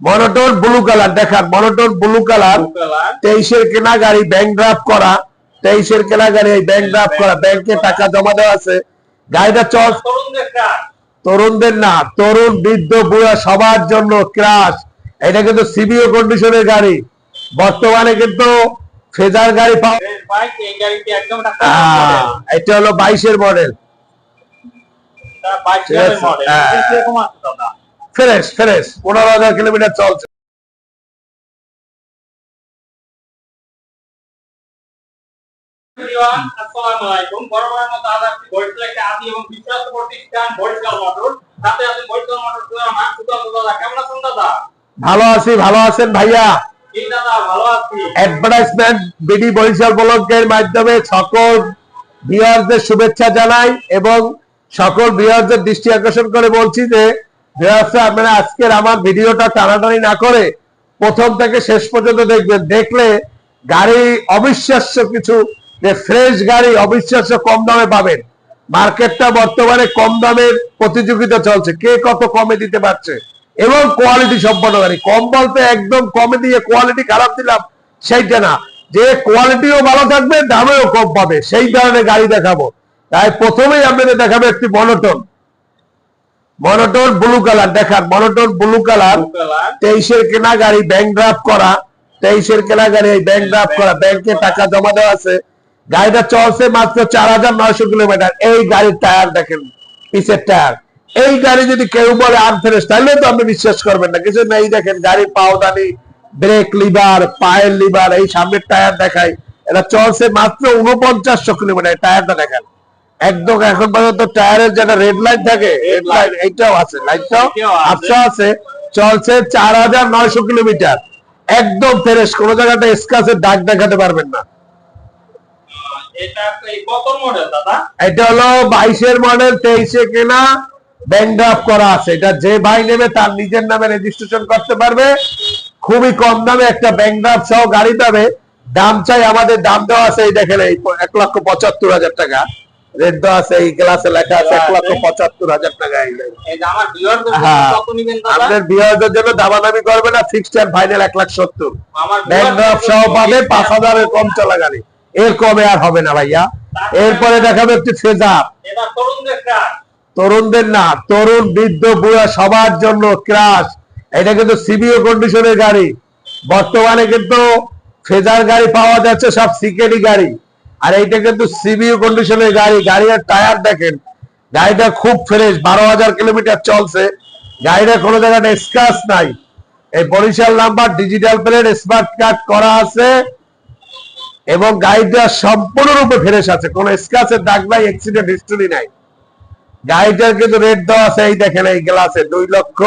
Monotone blue colour দেখান monotone blue colour তেইশের কেনা গাড়ি ব্যাংক ড্রাফট করা তেইশের কেনা গাড়ি ব্যাংক ড্রাফট করা ব্যাংকে টাকা জমা দেওয়া আছে। গাড়িটা চল। তরুণদের না তরুণ বৃদ্ধ বুড়া সবার জন্য ক্রাশ এটা কিন্তু সিবিও কন্ডিশনের গাড়ি। বর্তমানে কিন্তু ফেজার গাড়ি পাওয়া এটা হলো বাইশের মডেল হ্যাঁ। ফ্রেশ ফ্রেশ পনেরো হাজার কিলোমিটার চলছে আসসালামু আলাইকুম। বরাবরের মতো আজ আপনি বরিশাল একটা আদি এবং বিশ্বস্ত প্রতিষ্ঠান বরিশাল মোটর। সাথে আছেন বরিশাল মোটর সুরামা, দাদা। কেমন আছেন দাদা? ভালো আছি ভালো আছেন ভাইয়া ভালো আছি। অ্যাডভার্টাইজমেন্ট বিডি বরিশাল ব্লকের মাধ্যমে সকল ভিউয়ারদের শুভেচ্ছা জানাই এবং সকল ভিউয়ারদের দৃষ্টি আকর্ষণ করে বলছি যে আপনারা আজকের আমার ভিডিওটা টানাটানি না করে প্রথম থেকে শেষ পর্যন্ত দেখবেন। দেখলে গাড়ি অবিশ্বাস্য কিছু, যে ফ্রেশ গাড়ি অবিশ্বাস্য কম দামে পাবেন। মার্কেটটা বর্তমানে কম দামের প্রতিযোগিতা চলছে। কে কত কমে দিতে পারছে? এবং কোয়ালিটি সম্পন্ন গাড়ি। কম বলতে একদম কমে দিয়ে কোয়ালিটি খারাপ দিলাম, সেইটা না। যে কোয়ালিটিও ভালো থাকবে, দামেও কম পাবে। সেই ধরনের গাড়ি দেখাবো। তাই প্রথমেই আপনাদের দেখাবো একটি মনোটন মনোটন ব্লু কালার দেখান মনোটন ব্লু কালার। তেইশের কেনা গাড়ি ব্যাংক ড্রাফট করা তেইশের কেনা গাড়ি ব্যাংক ড্রাফট করা ব্যাংকে টাকা জমা দেওয়া আছে। গাড়িটা চলছে মাত্র চার হাজার নয়শো কিলোমিটার। এই গাড়ির টায়ার দেখেন পিসের টায়ার এই গাড়ি যদি কেউ বলে আনফ্রেশ তাহলে তো আপনি বিশ্বাস করবেন না। কিছু নেই দেখেন গাড়ির পাওদানি ব্রেক লিভার পায়ের লিভার এই সামনের টায়ার দেখায় এটা চলছে মাত্র উনপঞ্চাশশো কিলোমিটার টায়ারটা দেখেন। একদম এখন পর্যন্ত টায়ারের যেটা রেড লাইট থাকে রেড লাইট এইটাও আছে লাইটটাও আছে। আচ্ছা আছে চলছে চার হাজার নয়শো কিলোমিটার। একদম ফ্রেশ কোন জায়গাটা স্কাচের দাগ দেখাতে পারবেন না। এটা হলো বাইশের মডেল তেইশে কেনা ব্যাংক ড্রাফট করা আছে। এটা যে ভাই নেবে তার নিজের নামে রেজিস্ট্রেশন করতে পারবে। খুবই কম দামে একটা ব্যাংক ড্রাফট সহ গাড়ি পাবে। দাম চাই আমাদের দাম দেওয়া আছে এই দেখেন এই এক লক্ষ পঁচাত্তর হাজার টাকা। রেট দেওয়া আছে এই গ্লাসে লেখা আছে এক লক্ষ পঁচাত্তর হাজার টাকা হ্যাঁ। আপনার বিয়ারদের জন্য দামাদামি করবে না ফিক্সড এন্ড ফাইনাল এক লাখ সত্তর ব্যাংক সহ পাবে পাঁচ হাজারের কম চলা গাড়ি এর কমে আর হবে না ভাইয়া। এরপরে দেখাবে একটি ফেজার তরুণদের না তরুণ বৃদ্ধ বুড়া সবার জন্য ক্রাশ এটা কিন্তু সিবিও কন্ডিশনের গাড়ি। বর্তমানে কিন্তু ফেজার গাড়ি পাওয়া যাচ্ছে সব সিকেডি গাড়ি। আর এইটা কিন্তু সিবিও কন্ডিশনের গাড়ি। গাড়ির টায়ার দেখেন। গাড়িটা খুব ফ্রেশ বারো হাজার কিলোমিটার চলছে। গাড়িটা কোনো জায়গায় স্ক্রাচ নাই। এই Barishal number digital plate smart card করা আছে। এবং গাড়িটা সম্পূর্ণরূপে ফ্রেশ আছে। কোনো স্ক্রাচের দাগ নাই অ্যাক্সিডেন্ট হিস্টোরি নাই। গাড়িটার কিন্তু রেট দেওয়া আছে, এই দেখেন এই গ্লাসে দুই লক্ষ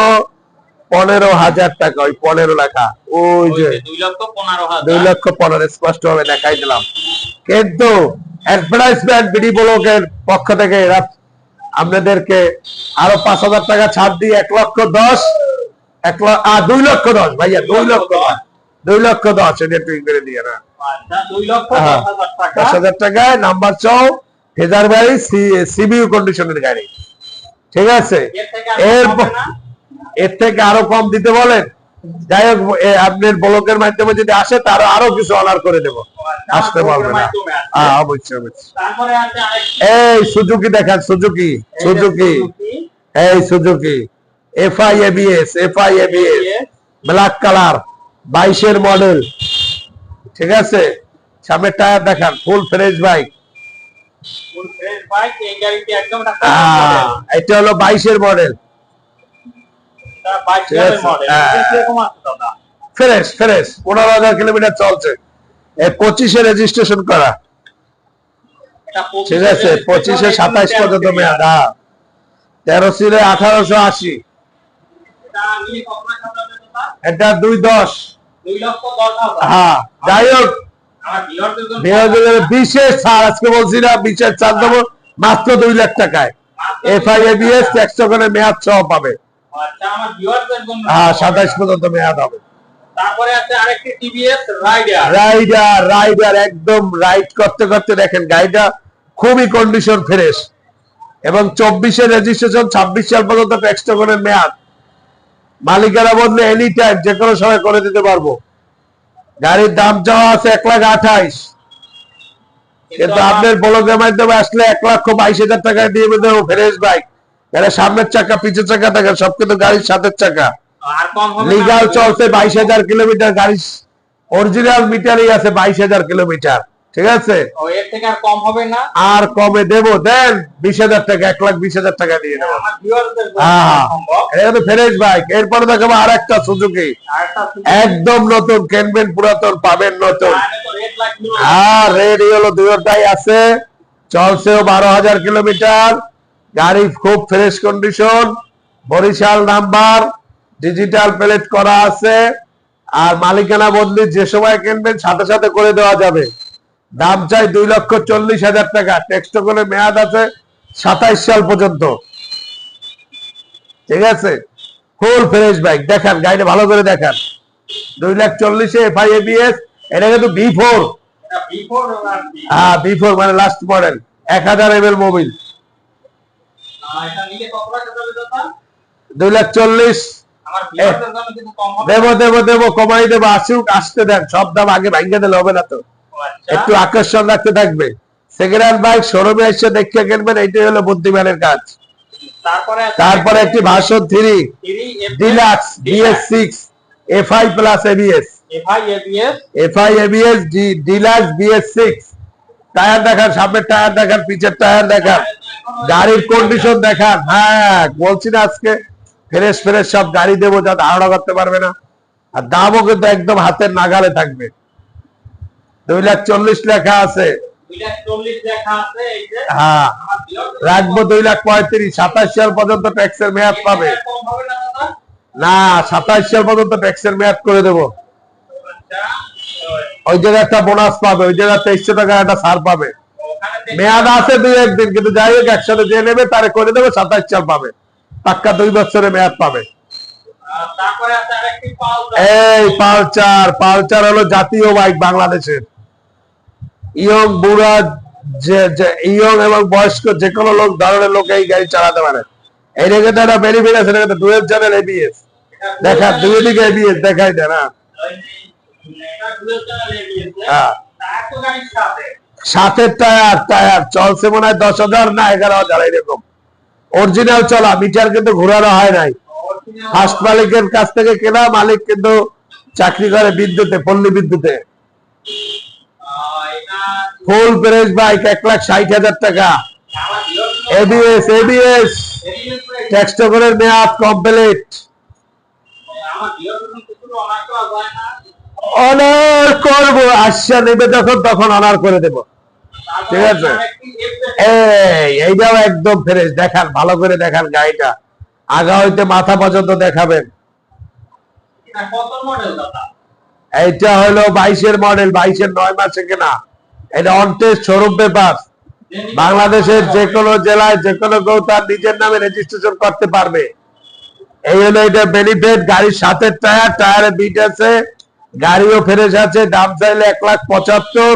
পনেরো হাজার টাকা ওই পনেরো লেখা। ওই যে দুই লক্ষ পনেরো স্পষ্ট ভাবে দেখাই দিলাম। কিন্তু অ্যাডভার্টাইজমেন্ট বিডি ব্লকের পক্ষ থেকে এরা আপনাদেরকে আরও পাঁচ হাজার টাকা ছাড় দিয়ে এক লক্ষ দশ এক লক্ষ দুই লক্ষ দশ ভাইয়া দুই লক্ষ দশ। দুই লক্ষ দশ এটা একটু ই করে দিয়ে না। আচ্ছা, লক্ষ হ্যাঁ। দশ হাজার টাকা। টাকায় নাম্বার চৌ ফেজার গাড়ি সিবিউ কন্ডিশনের গাড়ি। ঠিক আছে? এর থেকে আর এর থেকে আরও কম দিতে বলেন? যাই হোক আপনার ব্লকের মাধ্যমে যদি আসে তারও আরও কিছু অনার করে দেব। আসতে পারবে না। হ্যাঁ অবশ্যই অবশ্যই। এই সুজুকি দেখান সুজুকি সুজুকি। এই Suzuki. F I ABS F I ABS black colour বাইশের মডেল ঠিক আছে? সামনে টায়ার দেখান ফুল ফ্রেশ বাইক এটা হলো বাইশের মডেল ফ্রেশ ফ্রেশ। পনেরো হাজার কিলোমিটার চলছে। পঁচিশে রেজিস্ট্রেশন করা। ঠিক আছে পঁচিশে সাতাইশ পর্যন্ত মেয়াদ হ্যাঁ। তেরো সিলে আঠারোশো আশি। এটা দুই দশ। হ্যাঁ যাই হোক। বিশেষ ছাড় আজকে বলছি না বিশেষ ছাড় দেবো। মাত্র দুই লাখ টাকায়। এফ আই এবিএস একশো করে মেয়াদ সহ পাবে। আচ্ছা, হ্যাঁ সাতাইশ পর্যন্ত মেয়াদ হবে। তারপরে আছে আরেকটি টিভিএস রাইডার। রাইডার রাইডার একদম রাইড করতে করতে দেখেন গাড়িটা খুবই কন্ডিশন ফ্রেশ এবং চব্বিশে রেজিস্ট্রেশন ছাব্বিশ সাল পর্যন্ত মেয়াদ। মালিকেরা বললে এনি টাইম যে কোনো সময় করে দিতে পারব। গাড়ির দাম চাওয়া আছে এক লাখ আঠাইশ। কিন্তু আপনার ব্লগের মাধ্যমে আসলে এক লক্ষ বাইশ হাজার টাকা দিয়ে দেবো ফ্রেশ বাইক এটা সামনের চাকা পিছের চাকা থাকে সব কিন্তু গাড়ির সাথের চাকা? লিগাল চলছে বাইশ হাজার কিলোমিটার গাড়ি অরিজিনাল মিটারই আছে বাইশ হাজার কিলোমিটার। ঠিক আছে? আর কম দেবো। দেন বিশ হাজার টাকা এক লাখ বিশ হাজার টাকা দিয়ে দেবো। হ্যাঁ সম্ভব? এটা তো ফ্রেশ বাইক। এরপরে দেখাবো আর একটা আরেকটা একদম নতুন কিনবেন পুরাতন পাবেন নতুন। তো রেড আর ইয়েলো দুটোটাই আছে। চলছেও বারো হাজার কিলোমিটার। গাড়ি খুব fresh condition Barishal number digital plate করা আছে আর মালিকানা বদলি যে সময় কিনবেন সাথে সাথে করে দেওয়া যাবে। দাম চাই দুই লক্ষ চল্লিশ হাজার টাকা। টেক্সট করে মেয়াদ আছে সাতাইশ সাল পর্যন্ত। ঠিক আছে? ফুল ফ্রেশ বাইক দেখান গাড়িটা ভালো করে দেখান। দুই লাখ চল্লিশে এফআই এবিএস এটা কিন্তু বি ফোর হ্যাঁ বি ফোর মানে লাস্ট মডেল এক হাজার এম এল মোবিল আহ, এটা নিলে কত টাকা যাবে দাদা দুই লাখ চল্লিশ। আমার ভিউয়ারদের জন্য কিন্তু কম হবে। দেবো দেবো দেবো কমাই দেবো আসুক আসতে দেন। সব দাম আগে ভাঙ্গে দিলে হবে না তো। একটু আকর্ষণ রাখতে থাকবে। সেকেন্ড হ্যান্ড বাইক শোরুমে এসে দেখে কিনবেন এইটাই হলো বুদ্ধিমানের কাজ। তারপরে একটি ভাষণ three. Deluxe BS six FI plus ABS FI ABS FI ABS Deluxe BS six tyre দেখান সামনের টায়ার দেখান পিছের টায়ার দেখান গাড়ির কন্ডিশন দেখান। হ্যাঁ বলছি না আজকে ফ্রেশ ফ্রেশ সব গাড়ি দেবো যা ধারণা করতে পারবে না। আর দামও কিন্তু একদম হাতের নাগালে থাকবে। দুই লাখ চল্লিশ লেখা আছে। 240 লেখা আছে এই যে হ্যাঁ রাখব দুই লাখ পঁয়ত্রিশ সাতাশ সাল পর্যন্ত ট্যাক্সের মেয়াদ পাবে। না সাতাশ সাল পর্যন্ত ট্যাক্সের মেয়াদ করে দেবো। আচ্ছা ওই জায়গায় একটা বোনাস পাবে ওই জায়গায় তেইশশো টাকা একটা ছাড় পাবে। মেয়াদ আছে দুই একদিন, কিন্তু যাই হোক, একসাথে যে নেবে, তারে করে দেবে, সাতাশ সাল পাবে। পাক্কা দুই বছরের মেয়াদ পাবে। এই পালচার পালচার হলো জাতীয় বাইক বাংলাদেশের। ইয়ং, বুড়া, যে ইয়ং এবং বয়স্ক যে কোনো লোক, ধরনের লোক এই গাড়ি চালাতে পারে। এই রেখে তো একটা বেনিফিট আছে এটা ডুয়েল চ্যানেল এবিএস দেখা, দুই দিকে এবিএস দেখাই দেয় না হ্যাঁ। সাথের টায়ার টায়ার। চলছে মনে হয় দশ হাজার না এগারো হাজার, এরকম। অরিজিনাল চলা মিটার কিন্তু ঘোরানো হয় নাই। ফার্স্ট মালিকের কাছ থেকে কেনা, মালিক কিন্তু চাকরি করে বিদ্যুতে, পল্লী বিদ্যুতে। ফুল প্রেস বাইক এক লাখ ষাট হাজার টাকা। এবিএস এবিএস টেক্সট করে মেয়াদ কমপ্লিট অনার করব আশা নেবে তখন অনার করে দেব। ঠিক আছে। এই, এইটাও একদম ফ্রেশ দেখান, ভালো করে দেখান গাড়িটা। আগা হইতে মাথা পর্যন্ত দেখাবেন। এইটা হলো বাইশের মডেল বাইশের নয় মাসে কেনা। এটা অনটেস্ট শোরুম পেপার বাংলাদেশের যে কোনো জেলায়, যে কোনো কেউ তার নিজের নামে রেজিস্ট্রেশন করতে পারবে। এই হলো এটা বেনিফিট গাড়ির সাথে টায়ার টায়ারে বিট আছে। গাড়িও ফ্রেশ আছে, দাম চাইলে এক লাখ পঁচাত্তর।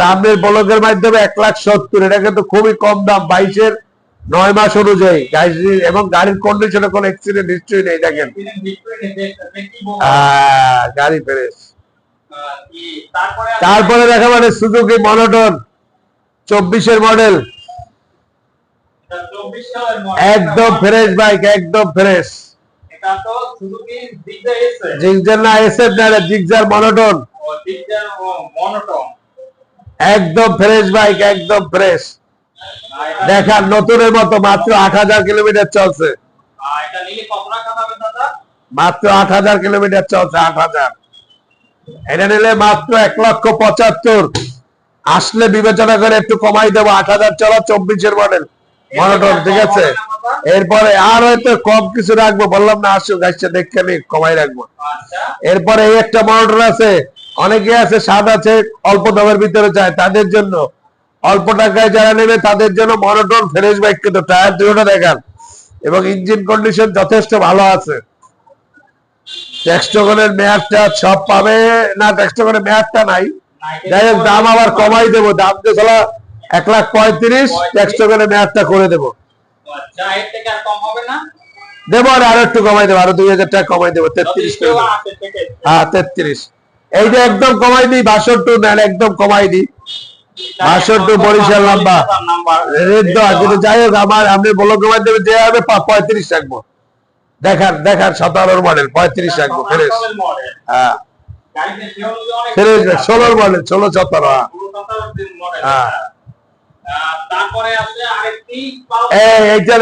দামের ব্লকের মাধ্যমে এক লাখ সত্তর। এটা কিন্তু খুবই কম দাম, বাইশের নয় মাস অনুযায়ী। এবং গাড়ির কন্ডিশনে কোনো অ্যাক্সিডেন্ট হিস্ট্রি নেই, দেখেন। গাড়ি ফ্রেশ তারপরে দেখা মানে সুজুকি মনোটন চব্বিশের মডেল। একদম ফ্রেশ বাইক একদম ফ্রেশ জিগজার না এসএফ না জিগজার মনোটন। একদম ফ্রেশ বাইক একদম ফ্রেশ দেখার নতুনের মতো মাত্র আট হাজার কিলোমিটার চলছে। মাত্র আট হাজার কিলোমিটার চলছে আট হাজার। এটা নিলে মাত্র এক লক্ষ পঁচাত্তর। আসলে বিবেচনা করে একটু কমাই দেবো আট হাজার চলা চব্বিশের মডেল মনোটন ঠিক আছে? এরপরে আর হয়তো কম কিছু রাখব বললাম না দেখে আমি কমাই রাখব। আচ্ছা। এরপরে এই একটা আছে অনেকে আছে স্বাদ আছে অল্প দামের ভিতরে চায় তাদের জন্য। অল্প টাকায় যারা নেবে তাদের জন্য মনোটন ফ্রেশ বাইক কিন্তু টায়ার দুটো দেখান। এবং ইঞ্জিন কন্ডিশন যথেষ্ট ভালো আছে। টেক্সটগনের মেয়াদটা সব পাবে না টেক্সটগনের মেয়াদটা নাই। যাই হোক দাম আবার কমাই দেবো দাম তো এক লাখ পঁয়ত্রিশ টেক্সটগনের মেয়াদটা করে দেবো। আচ্ছা দেবো আর আরও একটু কমাই দেবো আরও দুই হাজার টাকা কমাই দেবো তেত্রিশ করে দেবো। হ্যাঁ তেত্রিশ। এইটা একদম কমাই দিই বাষট্টি নেন একদম কমাই দিই। বাষট্টি বরিশাল নাম্বার। নাম্বার রেট দেওয়া কিন্তু যাই হোক আমার আপনি বলো কমাই দেবে যে হবে পঁয়ত্রিশ রাখব। দেখান দেখান সতেরোর মডেল পঁয়ত্রিশ রাখব ফ্রেশ। হ্যাঁ। ফ্রেশ ষোলোর মডেল ষোলো সতেরো হ্যাঁ। এইটা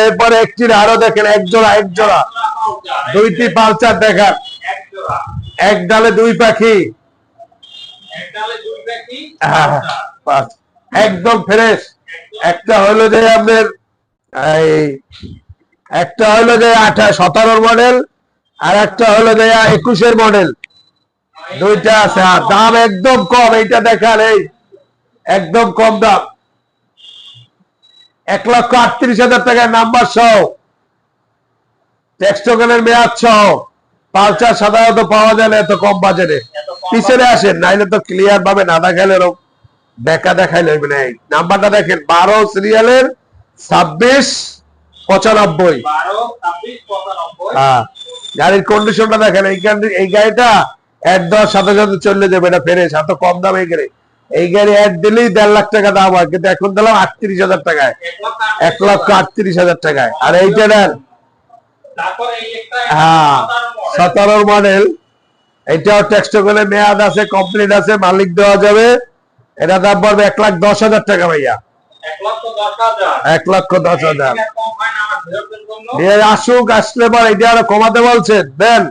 এরপরে একটি আরও দেখেন এক জোড়া এক জোড়া। পালসার, দুইটি পালচার দেখান। এক ডালে দুই পাখি। হ্যাঁ। বাস। একদম ফ্রেশ। একটা হলো যে আপনার এই একটা হলো যে আঠা সতেরোর মডেল আর একটা হলো যে একুশের মডেল। দুইটা আছে দাম একদম কম এইটা দেখান এই। একদম কম দাম। এক লক্ষ আটত্রিশ হাজার টাকার নাম্বার সহ টেক্সটোকেনের মেয়াদ সহ পালচার সাধারণত পাওয়া যায় না এত কম বাজারে পিছনে আসেন নাইলে তো ক্লিয়ার ভাবে না দেখাইলে বেকা দেখাইলে হইবে না। এই নাম্বারটা দেখেন বারো সিরিয়ালের ছাব্বিশ পঁচানব্বই। হ্যাঁ গাড়ির কন্ডিশনটা দেখেন এই গাড়ি- এই গাড়িটা এক দশ সাথে সাথে চলে যাবে এটা ফেরে এত কম দাম গাড়ি। এই গাড়ি এক দিলেই দেড় লাখ টাকা দাম হয়, কিন্তু এখন দিলাম আটত্রিশ হাজার টাকায়। এক লক্ষ আটত্রিশ হাজার টাকায়। আর এইটা নেন। হ্যাঁ সতেরো সতেরোর মডেল এটাও টেক্সট করে মেয়াদ আছে কমপ্লিট আছে, মালিক দেওয়া যাবে। এটা দাম পড়বে এক লাখ দশ হাজার টাকা ভাইয়া। এক লক্ষ দশ হাজার। আসুক, আসলে পর এটা আরও কমাতে বলছেন। দেন,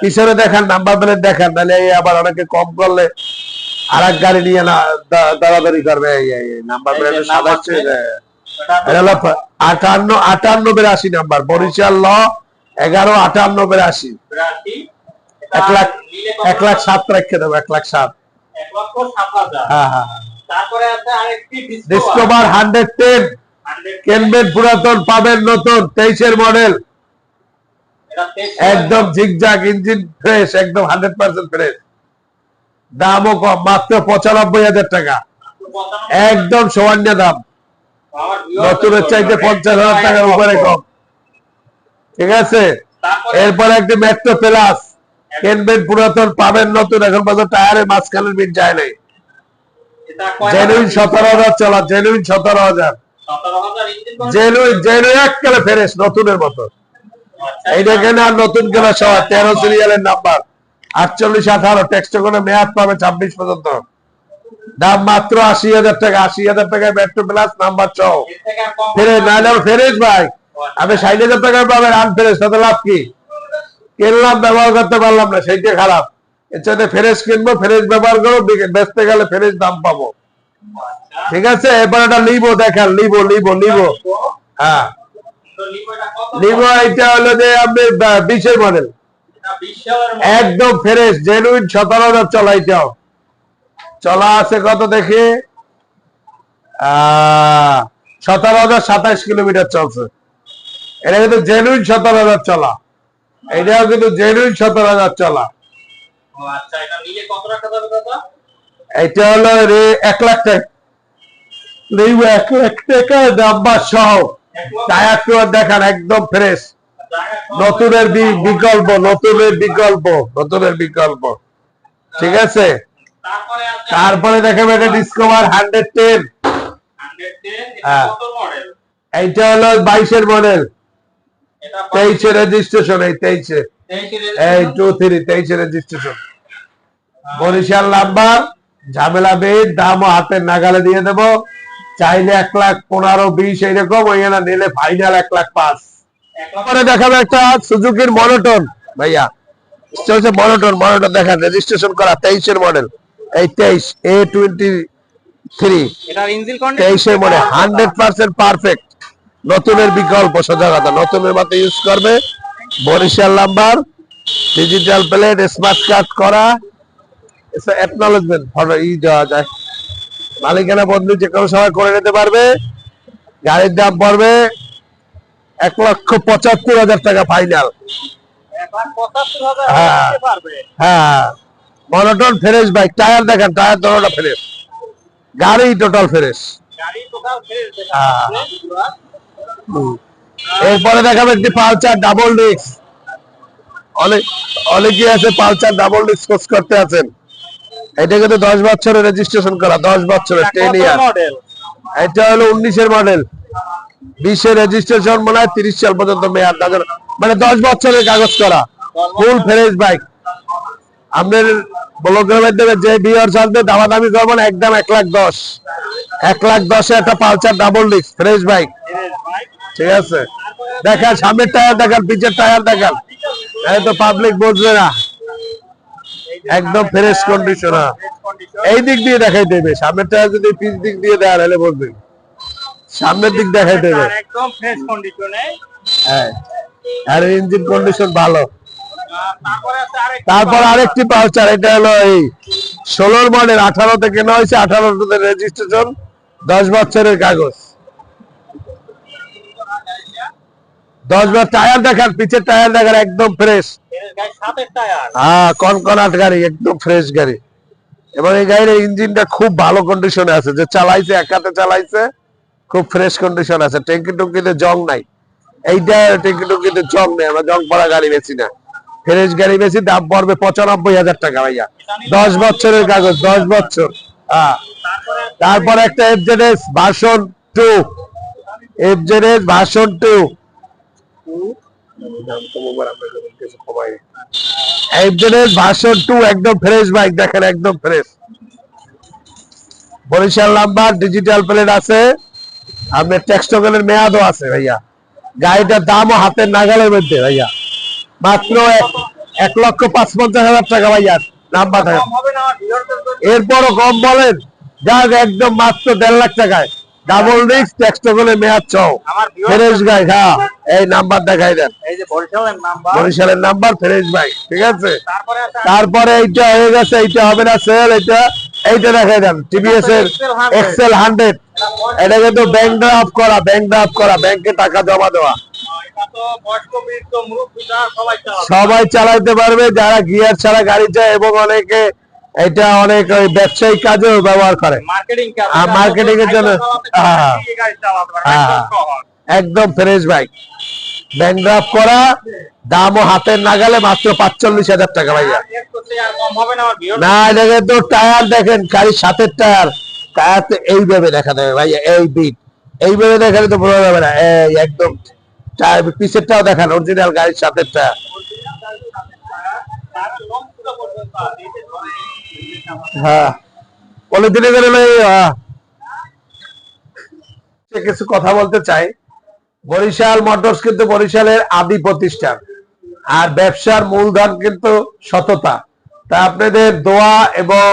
পিছনে দেখান নাম্বার প্লেট দেখান তাহলে আবার অনেকে কম করলে আর এক গাড়ি নিয়ে না দা- করবে নাম্বার এই যে প্লেট নাম্বার সাদাচ্ছে প্লেট। এটা তো এটা হলো আটান্ন আটান্ন বিরাশি নাম্বার বরিশাল ল এগারো আটান্ন বিরাশি। এক লাখ এক লাখ সাত রেখে দেবো এক লাখ সাত। হ্যাঁ হ্যাঁ ডিসকভার হান্ড্রেড টেন কেনবেন পুরাতন পাবেন নতুন তেইশের মডেল একদম ঝিকঝাক ইঞ্জিন ফ্রেশ একদম হান্ড্রেড পার্সেন্ট ফ্রেশ দামও কম, মাত্র পঁচানব্বই হাজার টাকা। একদম সমান্য দাম। নতুনের চাইতে পঞ্চাশ হাজার টাকার উপরে কম। ঠিক আছে? এরপরে একটি মেট্রো প্লাস কেনবেন পুরাতন, পাবেন নতুন। এখন পর্যন্ত টায়ারের মাঝখানের বিট যায় নাই। জেনুইন সতেরো হাজার চলা জেনুইন সতেরো হাজার। জেনুইন জেনুইন এক কালে ফেরেস, নতুনের মতো। এইটা কেন আর নতুন কেনা সবার, তেরো সিরিয়ালের নাম্বার আটচল্লিশ, আঠারো টেক্সট করে মেয়াদ পাবে ছাব্বিশ পর্যন্ত। দাম মাত্র আশি হাজার টাকা, আশি হাজার টাকায় মেট্রো প্লাস নাম্বার সহ ফেরে নাহলে ফেরেস ভাই। আপনি ষাট হাজার টাকায় পাবেন আনফেরেস তাতে লাভ কি? কিনলাম ব্যবহার করতে পারলাম না, সেইটা খারাপ। এর চাইতে ফেরেস কিনবো ফেরেস ব্যবহার করো বিকে- বেচতে গেলে ফেরেস দাম পাবো। ঠিক আছে? এবার এটা লিবো দেখান লিবো লিবো লিবো হ্যাঁ। লিবো এটা হলো যে আপনি বিশের মডেল একদম ফ্রেশ জেনুইন সতেরো হাজার চলা এটাও চলা আছে কত দেখি? সতেরো হাজার সাতাইশ কিলোমিটার চলছে। এটা কিন্তু জেনুইন সতেরো হাজার চলা। এটাও কিন্তু জেনুইন সতেরো হাজার চলা। এটা হলো রে এক লাখ টাকা। এক লাখ টাকা নাম্বার সহ। টায়ার টুয়ার দেখান একদম ফ্রেশ নতুনের বিকল্প নতুনের বিকল্প নতুনের বিকল্প। ঠিক আছে? তারপরে দেখাবে এটা ডিসকভার হান্ড্রেড টেন। এইটা হলো বাইশের মডেল। তেইশে রেজিস্ট্রেশন এই তেইশে। এই টু থ্রি তেইশে রেজিস্ট্রেশন বরিশাল নাম্বার, ঝামেলা বেদ, দামও হাতের নাগালে দিয়ে দেব। চাইলে এক লাখ পনেরো, বিশ, এইরকম, ওইখানে নিলে ফাইনাল এক লাখ পাঁচ। তারপরে দেখাবে একটা সুজুকির মনোটন ভাইয়া। চলছে মনোটন মনোটন দেখান রেজিস্ট্রেশন করা তেইশের মডেল এই তেইশ এ টোয়েন্টি থ্রি তেইশের মডেল হান্ড্রেড পার্সেন্ট পারফেক্ট নতুনের বিকল্প সোজা কথা। নতুনের মতো ইউজ করবে Barishal number digital plate smart card করা। অ্যাকনোলেজমেন্ট ই দেওয়া যায়। মালিকানা বদলি যে কোনো সময় করে নিতে পারবে। গাড়ির দাম পড়বে। এক লক্ষ পঁচাত্তর হাজার টাকা ফাইনাল হ্যাঁ। হ্যাঁ। মনোটন ফ্রেশ বাইক টায়ার দেখেন টায়ার ফ্রেশ গাড়ি টোটাল ফ্রেশ হ্যাঁ। এরপরে দেখাবো একটি পালচার ডাবল ডিস্ক অনেক অনেকেই আছে পালচার ডাবল ডিস্ক কোর্স করতে আছেন। এটা কিন্তু দশ বছরের রেজিস্ট্রেশন করা দশ বছরের টেন ইয়ার এটা হলো উনিশের মডেল বিশের রেজিস্ট্রেশন মনে হয় তিরিশ সাল পর্যন্ত মেয়াদ মানে দশ বছরের কাগজ করা। ফুল ফ্রেশ বাইক আপনার ব্লকের মাধ্যমে যে একদম এক লাখ দশ। এক লাখ দশে একটা ডাবল ডিস্ক ফ্রেশ বাইক ঠিক আছে? দেখান, সামনের টায়ার দেখান, পিছের টায়ার দেখান। এই তো পাবলিক বুঝবে না। একদম ফ্রেশ কন্ডিশন এই দিক দিয়ে দেখাই দেবে সামনের টায়ার যদি পিছ দিক দিয়ে দেয়, তাহলে বুঝবে সামনের দিক দেখাই দেবে একদম ফ্রেশ কন্ডিশনে হ্যাঁ। আর ইঞ্জিন কন্ডিশন ভালো। তারপরে আরেকটি পালচার এটা হলো এই ষোলোর মডেল আঠারো থেকে কেনা হয়েছে আঠারো রেজিস্ট্রেশন দশ বছরের কাগজ। দশ বার টায়ার দেখান পিছের টায়ার দেখান একদম ফ্রেশ হ্যাঁ কনকনাট গাড়ি একদম ফ্রেশ গাড়ি। এবং এই গাড়ির ইঞ্জিনটা খুব ভালো কন্ডিশনে আছে যে চালাইছে এক হাতে চালাইছে। খুব ফ্রেশ কন্ডিশন আছে। ট্যাঙ্কি টুঙ্কিতে জং নাই। এইটা ট্যাঙ্কি টুঙ্কিতে জং নেই, আমরা জং পড়া গাড়ি বেশি না। ফ্রেশ গাড়ি বেশি দাম পড়বে পঁচানব্বই হাজার টাকা ভাইয়া। দশ বছরের কাগজ, দশ বছর। হ্যাঁ। তারপরে একটা FZS version two FZS version two two একদম ফ্রেশ বাইক দেখেন একদম fresh Barishal number digital plate আছে। আপনার ট্যাক্স টোকেনের মেয়াদও আছে ভাইয়া। গাড়িটার দামও হাতের নাগালের মধ্যে ভাইয়া। মাত্র এক- লক্ষ পাঁচ পঞ্চাশ হাজার টাকা ভাইয়া নাম্বার এরপরও কম বলেন যাক একদম মাত্র দেড় লাখ টাকায়। ডাবল রিক্স ট্যাক্স মেয়াদ চাও ফেরেশ গাই হ্যাঁ এই নাম্বার দেখাই দেন। বরিশালের নাম্বার। ফেরেশ ভাই ঠিক আছে? তারপরে আছে তারপরে এইটা হয়ে গেছে এইটা হবে না সেল এটা এইটা দেখাই দেন টিভিএস এর এক্সেল হান্ড্রেড এটা কিন্তু ব্যাংক ড্রাফট করা ব্যাংক ড্রাফট করা ব্যাংকে টাকা জমা দেওয়া। সবাই চালাতে পারবে যারা গিয়ার ছাড়া গাড়ি চায় এবং অনেকে এটা অনেক ব্যবসায়িক কাজেও ব্যবহার করে। মার্কেটিং এর জন্য-। একদম ফ্রেশ বাইক ব্যাংক ড্রাফট করা দামও হাতের নাগালে মাত্র পাঁচচল্লিশ হাজার টাকা ভাইয়া। না দেখেন তো টায়ার দেখেন গাড়ির সাথের টায়ার এইভাবে দেখা দেবে ভাইয়া এই বিট এইভাবে দেখালে তো বোঝা যাবে না। এই একদম টায়ার পিছেরটাও দেখান অরিজিনাল গাড়ির হ্যাঁ। সে কিছু কথা বলতে চাই। বরিশাল মোটরস কিন্তু বরিশালের আদি প্রতিষ্ঠান। আর ব্যবসার মূলধন কিন্তু সততা। তা আপনাদের দোয়া এবং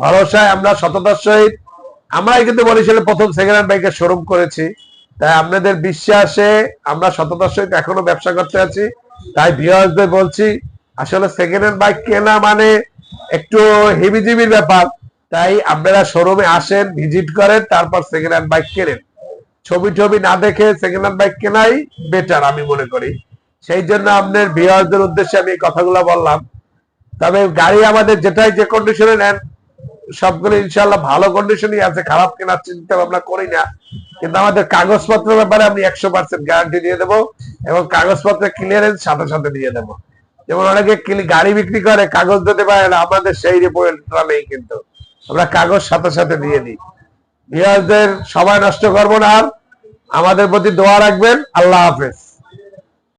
ভরসায় আমরা সততার সহিত, আমরাই কিন্তু বরিশালে প্রথম সেকেন্ড হ্যান্ড বাইকের শোরুম করেছি। তাই আপনাদের বিশ্বাসে আমরা সততার সহিত এখনও ব্যবসা করতে আছি। তাই ভিউয়ার্সদের বলছি, আসলে সেকেন্ড হ্যান্ড বাইক কেনা মানে একটু হেবিজিবির ব্যাপার। তাই আপনারা শোরুমে আসেন ভিজিট করেন, তারপর সেকেন্ড হ্যান্ড বাইক কেনেন। ছবি টবি না দেখে সেকেন্ড হ্যান্ড বাইক কেনাই বেটার আমি মনে করি। সেই জন্য আপনার ভিউয়ারদের উদ্দেশ্যে আমি এই কথাগুলো বললাম। তবে গাড়ি আমাদের যেটাই যে কন্ডিশনে নেন সবগুলো ইনশাল্লাহ ভালো কন্ডিশনই আছে, খারাপ কেনার চিন্তা ভাবনা করি না। কিন্তু আমাদের কাগজপত্রের ব্যাপারে আমি একশো পার্সেন্ট গ্যারান্টি দিয়ে দেবো এবং কাগজপত্রের ক্লিয়ারেন্স সাথে সাথে দিয়ে দেবো। যেমন অনেকে গাড়ি বিক্রি করে, কাগজ দিতে পারে না, আমাদের সেই রিপোর্টটা নেই কিন্তু। আমরা কাগজ সাথে সাথে দিয়ে দিই। ভিউয়ারদের সময় নষ্ট করব না আর। আমাদের প্রতি দোয়া রাখবেন। আল্লাহ হাফেজ।